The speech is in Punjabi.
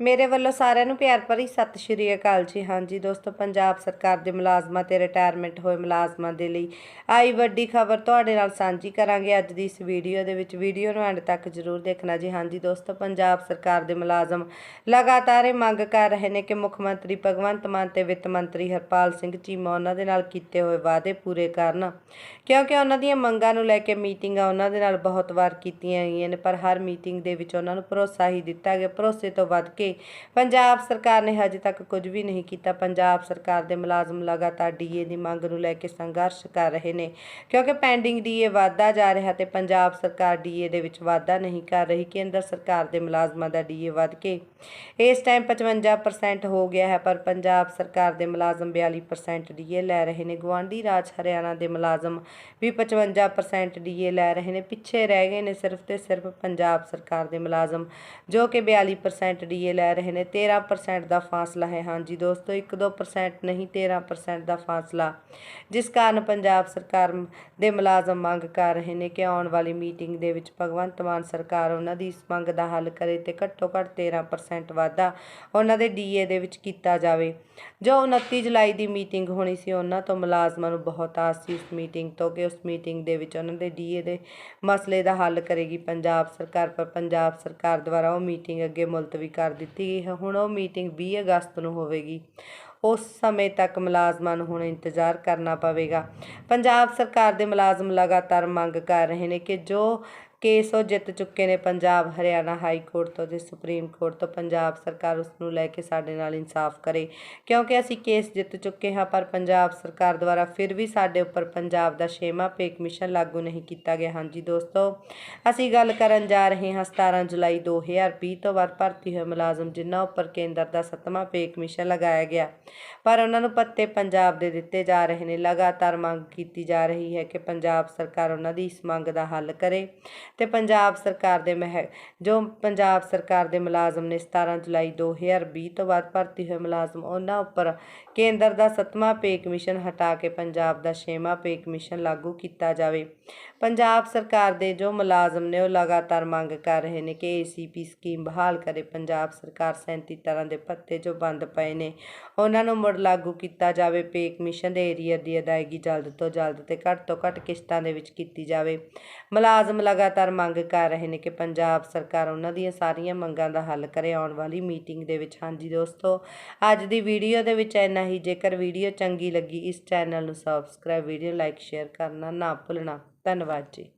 ਮੇਰੇ ਵੱਲੋਂ ਸਾਰਿਆਂ ਨੂੰ ਪਿਆਰ ਭਰੀ ਸਤਿ ਸ਼੍ਰੀ ਅਕਾਲ ਜੀ। ਹਾਂਜੀ ਦੋਸਤੋ, ਪੰਜਾਬ ਸਰਕਾਰ ਦੇ ਮੁਲਾਜ਼ਮਾਂ ਤੇ ਰਿਟਾਇਰਮੈਂਟ ਹੋਏ ਮੁਲਾਜ਼ਮਾਂ ਦੇ ਲਈ ਆਈ ਵੱਡੀ ਖਬਰ ਤੁਹਾਡੇ ਨਾਲ ਸਾਂਝੀ ਕਰਾਂਗੇ ਅੱਜ ਦੀ ਇਸ ਵੀਡੀਓ ਦੇ ਵਿੱਚ। ਵੀਡੀਓ ਨੂੰ ਐਂਡ ਤੱਕ ਜ਼ਰੂਰ ਦੇਖਣਾ ਜੀ। ਹਾਂਜੀ ਦੋਸਤੋ, ਪੰਜਾਬ ਸਰਕਾਰ ਦੇ ਮੁਲਾਜ਼ਮ ਲਗਾਤਾਰ ਇਹ ਮੰਗ ਕਰ ਰਹੇ ਨੇ ਕਿ ਮੁੱਖ ਮੰਤਰੀ ਭਗਵੰਤ ਮਾਨ ਤੇ ਵਿੱਤ ਮੰਤਰੀ ਹਰਪਾਲ ਸਿੰਘ ਚੀਮਾ ਉਹਨਾਂ ਦੇ ਨਾਲ ਕੀਤੇ ਹੋਏ ਵਾਅਦੇ ਪੂਰੇ ਕਰਨ, ਕਿਉਂਕਿ ਉਹਨਾਂ ਦੀਆਂ ਮੰਗਾਂ ਨੂੰ ਲੈ ਕੇ ਮੀਟਿੰਗਾਂ ਉਹਨਾਂ ਦੇ ਨਾਲ ਬਹੁਤ ਵਾਰ ਕੀਤੀਆਂ ਗਈਆਂ ਨੇ, ਪਰ ਹਰ ਮੀਟਿੰਗ ਦੇ ਵਿੱਚ ਉਹਨਾਂ ਨੂੰ ਭਰੋਸਾ ਹੀ ਦਿੱਤਾ ਗਿਆ। ਭਰੋਸੇ ਤੋਂ ਵੱਧ ਕੇ ਪੰਜਾਬ ਸਰਕਾਰ ਨੇ ਹਜੇ ਤੱਕ ਕੁਝ ਵੀ ਨਹੀਂ ਕੀਤਾ। ਪੰਜਾਬ ਸਰਕਾਰ ਦੇ ਮੁਲਾਜ਼ਮ ਲਗਾਤਾਰ ਡੀਏ ਦੀ ਮੰਗ ਨੂੰ ਲੈ ਕੇ ਸੰਘਰਸ਼ ਕਰ ਰਹੇ ਨੇ, ਕਿਉਂਕਿ ਪੈਂਡਿੰਗ ਡੀਏ ਵਾਧਾ ਜਾ ਰਿਹਾ ਤੇ ਪੰਜਾਬ ਸਰਕਾਰ ਡੀਏ ਦੇ ਵਿੱਚ ਵਾਧਾ ਨਹੀਂ ਕਰ ਰਹੀ। ਕੇਂਦਰ ਸਰਕਾਰ ਦੇ ਮੁਲਾਜ਼ਮਾਂ ਦਾ ਡੀਏ ਵੱਧ ਕੇ ਇਸ ਟਾਈਮ 55% ਹੋ ਗਿਆ ਹੈ, ਪਰ ਪੰਜਾਬ ਸਰਕਾਰ ਦੇ ਮੁਲਾਜ਼ਮ 42% ਡੀਏ ਲੈ ਰਹੇ ਨੇ। ਗਵਾਂਢੀ ਰਾਜ ਹਰਿਆਣਾ ਦੇ ਮੁਲਾਜ਼ਮ ਵੀ 55% ਡੀਏ ਲੈ ਰਹੇ ਨੇ। ਪਿੱਛੇ ਰਹਿ ਗਏ ਨੇ ਸਿਰਫ ਤੇ ਸਿਰਫ ਪੰਜਾਬ ਸਰਕਾਰ ਦੇ ਮੁਲਾਜ਼ਮ, ਜੋ ਕਿ 42% ਡੀਏ ਲੈ ਰਹੇ ਨੇ 13% ਦਾ ਫਾਸਲਾ ਹੈ। ਹਾਂਜੀ ਦੋਸਤੋ 1-2% ਨਹੀਂ 13% ਦਾ ਫਾਸਲਾ। ਜਿਸ ਕਾਰਨ ਪੰਜਾਬ ਸਰਕਾਰ ਦੇ ਮੁਲਾਜ਼ਮ ਮੰਗ ਕਰ ਰਹੇ ਨੇ ਕਿ ਆਉਣ ਵਾਲੀ ਮੀਟਿੰਗ ਦੇ ਵਿੱਚ ਭਗਵੰਤ ਮਾਨ ਸਰਕਾਰ ਉਹਨਾਂ ਦੀ ਇਸ ਮੰਗ ਦਾ ਹੱਲ ਕਰੇ ਤੇ ਘੱਟੋ ਘੱਟ 13% ਵਾਧਾ ਉਹਨਾਂ ਦੇ ਡੀਏ ਦੇ ਵਿੱਚ ਕੀਤਾ ਜਾਵੇ। ਜੋ 29 ਜੁਲਾਈ ਦੀ ਮੀਟਿੰਗ ਹੋਣੀ ਸੀ, ਉਹਨਾਂ ਤੋਂ ਮੁਲਾਜ਼ਮਾਂ ਨੂੰ ਬਹੁਤ ਆਸ ਸੀ ਇਸ ਮੀਟਿੰਗ ਤੋਂ ਕਿ ਉਸ ਮੀਟਿੰਗ ਦੇ ਵਿੱਚ ਉਹਨਾਂ ਦੇ ਡੀਏ ਦੇ ਮਸਲੇ ਦਾ ਹੱਲ ਕਰੇਗੀ ਪੰਜਾਬ ਸਰਕਾਰ, ਪਰ ਪੰਜਾਬ ਸਰਕਾਰ ਦੁਆਰਾ ਉਹ ਮੀਟਿੰਗ ਅੱਗੇ ਮੁਲਤਵੀ ਕਰ ਦਿੱਤੀ ਗਈ ਹੈ। ਹੁਣ ਉਹ ਮੀਟਿੰਗ 20 ਅਗਸਤ ਨੂੰ ਹੋਵੇਗੀ। ਉਸ ਸਮੇਂ ਤੱਕ ਮੁਲਾਜ਼ਮਾਂ ਨੂੰ ਹੁਣ ਇੰਤਜ਼ਾਰ ਕਰਨਾ ਪਵੇਗਾ। ਪੰਜਾਬ ਸਰਕਾਰ ਦੇ ਮੁਲਾਜ਼ਮ ਲਗਾਤਾਰ ਮੰਗ ਕਰ ਰਹੇ ਨੇ ਕਿ ਜੋ ਕੇਸ ਉਹ ਜਿੱਤ ਚੁੱਕੇ ਨੇ ਪੰਜਾਬ, ਹਰਿਆਣਾ ਹਾਈ ਕੋਰਟ ਤੋਂ ਤੇ ਸੁਪਰੀਮ ਕੋਰਟ ਤੋਂ। ਪੰਜਾਬ ਸਰਕਾਰ ਉਸ ਨੂੰ ਲੈ ਕੇ ਸਾਡੇ ਨਾਲ ਇਨਸਾਫ ਕਰੇ। ਕਿਉਂਕਿ ਅਸੀਂ ਕੇਸ ਜਿੱਤ ਚੁੱਕੇ ਹਾਂ, ਪਰ ਪੰਜਾਬ ਸਰਕਾਰ ਦੁਆਰਾ ਫਿਰ ਵੀ ਸਾਡੇ ਉੱਪਰ ਪੰਜਾਬ ਦਾ ਛੇਵਾਂ ਪੇ ਕਮਿਸ਼ਨ ਲਾਗੂ ਨਹੀਂ ਕੀਤਾ ਗਿਆ। ਹਾਂਜੀ ਦੋਸਤੋ, ਅਸੀਂ ਗੱਲ ਕਰਨ ਜਾ ਰਹੇ ਹਾਂ 17 ਜੁਲਾਈ 2020 ਤੋਂ ਬਾਅਦ ਭਰਤੀ ਹੋਏ ਮੁਲਾਜ਼ਮ, ਜਿਨ੍ਹਾਂ ਉੱਪਰ ਕੇਂਦਰ ਦਾ ਸੱਤਵਾਂ ਪੇ ਕਮਿਸ਼ਨ ਲਗਾਇਆ ਗਿਆ। ਪਰ ਉਹਨਾਂ ਨੂੰ ਪੱਤੇ ਪੰਜਾਬ ਦੇ ਦਿੱਤੇ ਜਾ ਰਹੇ ਨੇ। ਲਗਾਤਾਰ ਮੰਗ ਕੀਤੀ ਜਾ ਰਹੀ ਹੈ ਕਿ ਪੰਜਾਬ ਸਰਕਾਰ ਉਹਨਾਂ ਦੀ ਇਸ ਮੰਗ ਦਾ ਹੱਲ ਕਰੇ। ਤੇ ਪੰਜਾਬ ਸਰਕਾਰ ਦੇ ਮਹਿ, ਜੋ ਪੰਜਾਬ ਸਰਕਾਰ ਦੇ ਮੁਲਾਜ਼ਮ ਨੇ 17 ਜੁਲਾਈ 2020 ਤੋਂ ਬਾਅਦ ਭਰਤੀ ਹੋਏ ਮੁਲਾਜ਼ਮ, ਉਹਨਾਂ ਉੱਪਰ ਕੇਂਦਰ ਦਾ ਸੱਤਵਾਂ ਪੇ ਕਮਿਸ਼ਨ ਹਟਾ ਕੇ ਪੰਜਾਬ ਦਾ ਛੇਵਾਂ ਪੇ ਕਮਿਸ਼ਨ ਲਾਗੂ ਕੀਤਾ ਜਾਵੇ। ਪੰਜਾਬ ਸਰਕਾਰ ਦੇ ਜੋ ਮੁਲਾਜ਼ਮ ਨੇ ਉਹ ਲਗਾਤਾਰ ਮੰਗ ਕਰ ਰਹੇ ਨੇ ਕਿ ਏਸੀਪੀ ਸਕੀਮ ਬਹਾਲ ਕਰੇ। ਪੰਜਾਬ ਸਰਕਾਰ 37 ਤਰ੍ਹਾਂ ਦੇ ਪੱਤੇ ਜੋ ਬੰਦ ਪਏ ਨੇ, ਉਹਨਾਂ ਨੂੰ ਮੁੜ ਲਾਗੂ ਕੀਤਾ ਜਾਵੇ। ਪੇ ਕਮਿਸ਼ਨ ਦੇ ਏਰੀਆ ਦੀ ਅਦਾਇਗੀ ਜਲਦ ਤੋਂ ਜਲਦ ਤੇ ਘੱਟ ਤੋਂ ਘੱਟ ਕਿਸ਼ਤਾਂ ਦੇ ਵਿੱਚ ਕੀਤੀ ਜਾਵੇ। ਮੁਲਾਜ਼ਮ ਲਗਾਤਾਰ ਲਗਾਤਾਰ ਮੰਗ ਕਰ ਰਹੇ ਨੇ ਕਿ ਪੰਜਾਬ ਸਰਕਾਰ ਉਹਨਾਂ ਦੀਆਂ ਸਾਰੀਆਂ ਮੰਗਾਂ ਦਾ ਹੱਲ ਕਰੇ। ਆਉਣ ਵਾਲੀ ਮੀਟਿੰਗ ਦੇ ਵਿੱਚ ਹਾਂਜੀ ਦੋਸਤੋ, ਅੱਜ ਦੀ ਵੀਡੀਓ ਦੇ ਵਿੱਚ ਇੰਨਾ ਹੀ। ਜੇਕਰ ਵੀਡੀਓ ਚੰਗੀ ਲੱਗੀ, ਇਸ ਚੈਨਲ ਨੂੰ ਸਬਸਕ੍ਰਾਈਬ ਵੀਡੀਓ ਲਾਈਕ ਸ਼ੇਅਰ ਕਰਨਾ ਨਾ ਭੁੱਲਣਾ। ਧੰਨਵਾਦ ਜੀ।